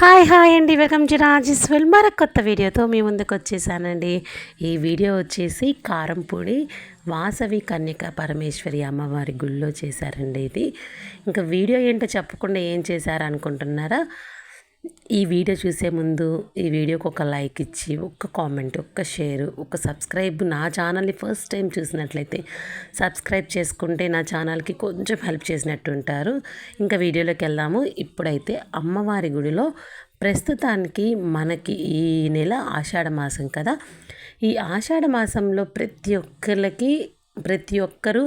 Hi hi అండి welcome to రాజేశ్వల్ మరొక కొత్త వీడియోతో మీ ముందుకు వచ్చేసానండి. ఈ వీడియో వచ్చేసి కారంపూడి వాసవి కన్యక పరమేశ్వరి అమ్మవారి గుళ్ళో చేశారండి ఇది. ఇంకా వీడియో ఏంటో చెప్పకుండా ఏం చేశారు అనుకుంటున్నారా ఈ వీడియో చూసే ముందు ఈ వీడియోకి ఒక లైక్ ఇచ్చి ఒక్క కామెంట్ ఒక్క షేర్ ఒక సబ్స్క్రైబ్ నా ఛానల్ని ఫస్ట్ టైం చూసినట్లయితే సబ్స్క్రైబ్ చేసుకుంటే నా ఛానల్కి కొంచెం హెల్ప్ చేసినట్టు ఉంటారు. ఇంకా వీడియోలోకి వెళ్దాము. ఇప్పుడైతే అమ్మవారి గుడిలో ప్రస్తుతానికి మనకి ఈ నెల ఆషాఢ మాసం కదా. ఈ ఆషాఢ మాసంలో ప్రతి ఒక్కరికి ప్రతి ఒక్కరూ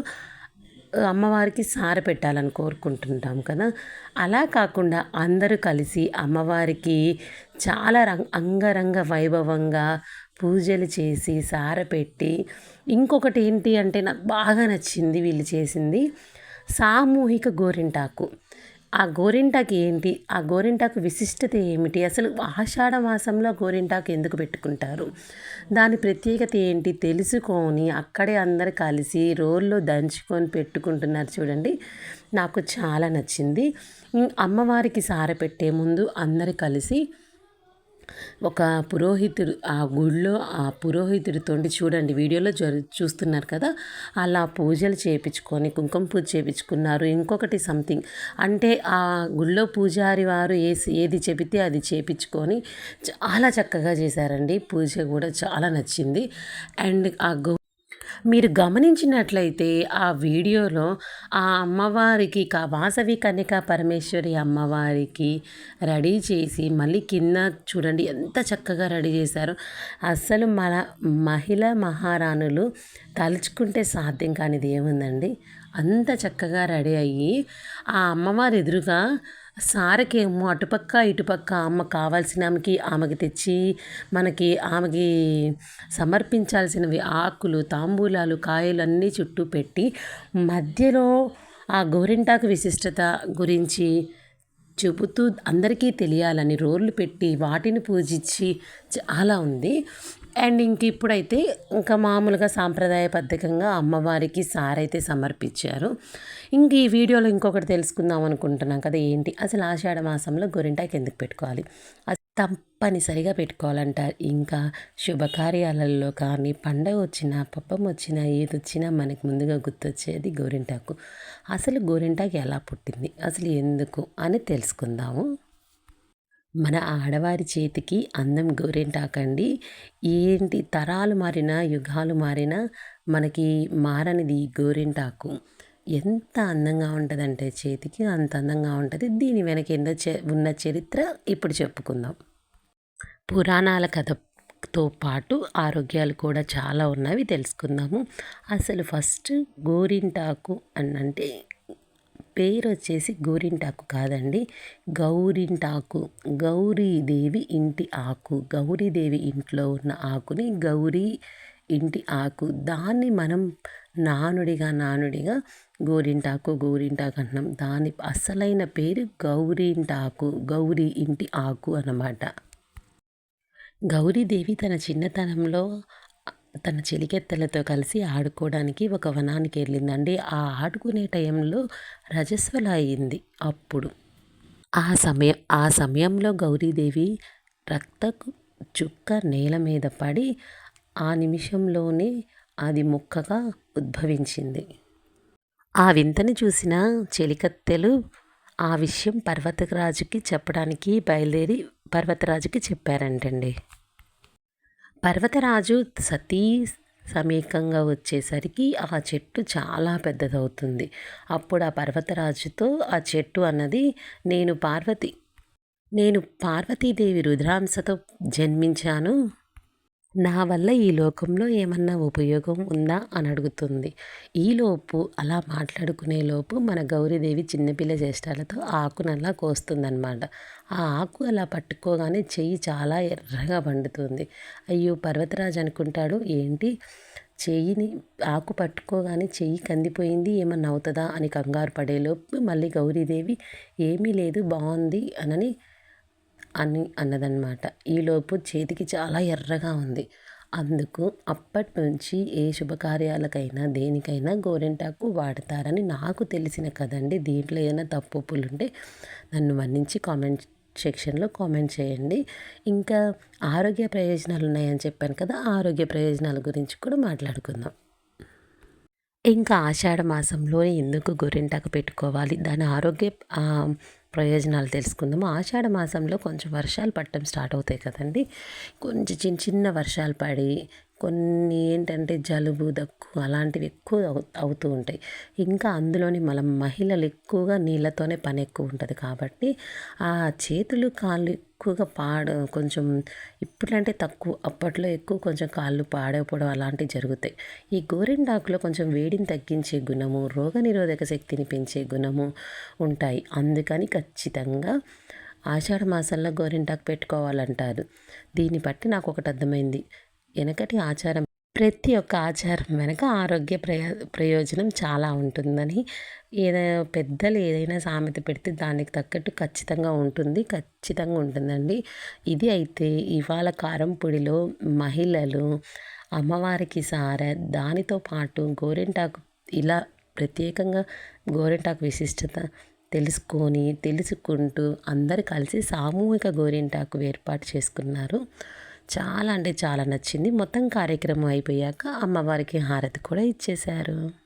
అమ్మవారికి సార పెట్టాలని కోరుకుంటుంటాం కదా. అలా కాకుండా అందరూ కలిసి అమ్మవారికి చాలా రంగ అంగరంగ వైభవంగా పూజలు చేసి సార పెట్టి ఇంకొకటి ఏంటి అంటే నాకు బాగా నచ్చింది వీళ్ళు చేసింది సామూహిక గోరింటాకు. ఆ గోరింటాకు ఏంటి? ఆ గోరింటాకు విశిష్టత ఏమిటి? అసలు ఆషాఢ మాసంలో గోరింటాకు ఎందుకు పెట్టుకుంటారు? దాని ప్రత్యేకత ఏంటి? తెలుసుకొని అక్కడే అందరు కలిసి రోల్లో దంచుకొని పెట్టుకుంటున్నారు చూడండి. నాకు చాలా నచ్చింది. అమ్మవారికి సార పెట్టే ముందు అందరు కలిసి ఒక పురోహితుడు ఆ గుళ్ళో ఆ పురోహితుడితో చూడండి వీడియోలో జరు చూస్తున్నారు కదా? అలా పూజలు చేయించుకొని కుంకుమ పూజ చేయించుకున్నారు ఇంకొకటి సంథింగ్ అంటే ఆ గుళ్ళో పూజారి వారు ఏసి ఏది చెబితే అది చేయించుకొని చాలా చక్కగా చేశారండి. పూజ కూడా చాలా నచ్చింది. అండ్ ఆ గో మీరు గమనించినట్లయితే ఆ వీడియోలో ఆ అమ్మవారికి కా వాసవి కన్యక పరమేశ్వరి అమ్మవారికి రెడీ చేసి మళ్ళీ కింద చూడండి ఎంత చక్కగా రెడీ చేశారో. అస్సలు మన మహిళ మహారాణులు తలుచుకుంటే సాధ్యం కానిది ఏముందండి? అంత చక్కగా రెడీ అయ్యి ఆ అమ్మవారి ఎదురుగా సారకేమో అటుపక్క ఇటుపక్క అమ్మ కావాల్సిన ఆమెకి ఆమెకి తెచ్చి మనకి ఆమెకి సమర్పించాల్సినవి ఆకులు తాంబూలాలు కాయలు అన్నీ చుట్టూ పెట్టి మధ్యలో ఆ గోరింటాకు విశిష్టత గురించి చెబుతూ అందరికీ తెలియాలని రోళ్ళు పెట్టి వాటిని పూజించి చాలా ఉంది. అండ్ ఇంక ఇప్పుడైతే ఇంకా మామూలుగా సాంప్రదాయబద్ధంగా అమ్మవారికి సారైతే సమర్పించారు. ఇంక ఈ వీడియోలో ఇంకొకటి తెలుసుకుందాం అనుకుంటున్నాం కదా ఏంటి? అసలు ఆషాఢ మాసంలో గొరింటాకి ఎందుకు పెట్టుకోవాలి? అది తప్పనిసరిగా పెట్టుకోవాలంటారు ఇంకా శుభకార్యాలలో కానీ పండగ వచ్చినా పప్పం వచ్చినా ఏది వచ్చినా మనకి ముందుగా గుర్తొచ్చేది గోరింటాకు. అసలు గోరింటాకు ఎలా పుట్టింది? అసలు ఎందుకు అని తెలుసుకుందాము. మన ఆడవారి చేతికి అందం గోరింటాకండి. ఏంటి తరాలు మారినా యుగాలు మారినా మనకి మారనిది గోరింటాకు. ఎంత అందంగా ఉంటుందంటే చేతికి అంత అందంగా ఉంటుంది. దీని వెనక ఎంతో ఉన్న చరిత్ర ఇప్పుడు చెప్పుకుందాం. పురాణాల కథతో పాటు ఆరోగ్యాలు కూడా చాలా ఉన్నవి తెలుసుకుందాము. అసలు ఫస్ట్ గోరింటాకు అన్నంటే పేరు వచ్చేసి గోరింటాకు కాదండి. గౌరింటాకు. గౌరీదేవి ఇంటి ఆకు. గౌరీదేవి ఇంట్లో ఉన్న ఆకుని గౌరీ ఇంటి ఆకు. దాన్ని మనం నానుడిగా నానుడిగా గోరింటాకు గోరింటాకు అంటున్నాం. దాని అసలైన పేరు గౌరింటాకు. గౌరీ ఇంటి ఆకు అన్నమాట. గౌరీదేవి తన చిన్నతనంలో తన చెలికెత్తలతో కలిసి ఆడుకోవడానికి ఒక వనానికి వెళ్ళిందండి. ఆ ఆడుకునే టైంలో రజస్వల అయింది అప్పుడు. ఆ సమయం ఆ సమయంలో గౌరీదేవి రక్త చుక్క నేల మీద పడి ఆ నిమిషంలోనే అది ముక్కగా ఉద్భవించింది. ఆ వింతని చూసిన చెలికత్తెలు ఆ విషయం పర్వతరాజుకి చెప్పడానికి బయలుదేరి పర్వతరాజుకి చెప్పారంటండి. పర్వతరాజు సతీ సమీకంగా వచ్చేసరికి ఆ చెట్టు చాలా పెద్దదవుతుంది. అప్పుడు ఆ పర్వతరాజుతో ఆ చెట్టు అన్నది నేను పార్వతి నేను పార్వతీదేవి రుద్రాంశతో జన్మించాను. నా వల్ల ఈ లోకంలో ఏమన్నా ఉపయోగం ఉందా అని అడుగుతుంది. ఈలోపు అలా మాట్లాడుకునే లోపు మన గౌరీదేవి చిన్నపిల్ల చేష్టాలతో ఆకునల్లా కోస్తుందన్నమాట. ఆ ఆకు అలా పట్టుకోగానే చెయ్యి చాలా ఎర్రగా పండుతుంది. అయ్యో పర్వతరాజు అనుకుంటాడు ఏంటి? చెయ్యిని ఆకు పట్టుకోగానే చెయ్యి కందిపోయింది ఏమన్నా అవుతుందా? అని కంగారు పడేలోపు మళ్ళీ గౌరీదేవి ఏమీ లేదు బాగుంది అనని అని అన్నదన్నమాట. ఈలోపు చేతికి చాలా ఎర్రగా ఉంది. అందుకు అప్పటి నుంచి ఏ శుభకార్యాలకైనా దేనికైనా గోరింటాకు వాడతారని నాకు తెలిసిన కదండి. దీంట్లో ఏదైనా తప్పు ఉంటే నన్ను మన్నించి కామెంట్ సెక్షన్లో కామెంట్ చేయండి. ఇంకా ఆరోగ్య ప్రయోజనాలు ఉన్నాయని చెప్పాను కదా ఆరోగ్య ప్రయోజనాల గురించి కూడా మాట్లాడుకుందాం. ఇంకా ఆషాఢ మాసంలో ఎందుకు గోరింటాకు పెట్టుకోవాలి? దాని ఆరోగ్య ప్రయోజనాలు తెలుసుకుందాము ఆషాఢ మాసంలో కొంచెం వర్షాలు పడటం స్టార్ట్ అవుతాయి కదండి. కొంచెం చిన్న చిన్న వర్షాలు పడి కొన్ని ఏంటంటే జలుబు దగ్గు అలాంటివి ఎక్కువ అవు- అవుతూ ఉంటాయి. ఇంకా అందులోని మన మహిళలు ఎక్కువగా నీళ్ళతోనే పని ఎక్కువ ఉంటుంది కాబట్టి ఆ చేతులు కాళ్ళు ఎక్కువగా పాడ కొంచెం ఇప్పుడంటే తక్కువ అప్పట్లో ఎక్కువ కొంచెం కాళ్ళు పాడైపోవడం అలాంటివి జరుగుతాయి. ఈ గోరింటాకులో కొంచెం వేడిని తగ్గించే గుణము రోగనిరోధక శక్తిని పెంచే గుణము ఉంటాయి. అందుకని ఖచ్చితంగా ఆషాఢ మాసంలో గోరింటాకు పెట్టుకోవాలంటారు. దీన్ని బట్టి నాకు ఒకటి అర్థమైంది. వెనకటి ఆచారం ప్రతి ఒక్క ఆచారం వెనక ఆరోగ్య ప్రయో ప్రయోజనం చాలా ఉంటుందని. ఏదైనా పెద్దలు ఏదైనా సామెత పెడితే దానికి తగ్గట్టు ఖచ్చితంగా ఉంటుంది ఖచ్చితంగా ఉంటుందండి. ఇది అయితే ఇవాళ కారం పొడిలో మహిళలు అమ్మవారికి సార దానితో పాటు గోరింటాకు ఇలా ప్రత్యేకంగా గోరింటాకు విశిష్టత తెలుసుకొని తెలుసుకుంటూ అందరు కలిసి సామూహిక గోరింటాకు ఏర్పాటు చేసుకున్నారు. చాలా అంటే చాలా నచ్చింది. మొత్తం కార్యక్రమం అయిపోయాక అమ్మవారికి హారతి కూడా ఇచ్చేశారు.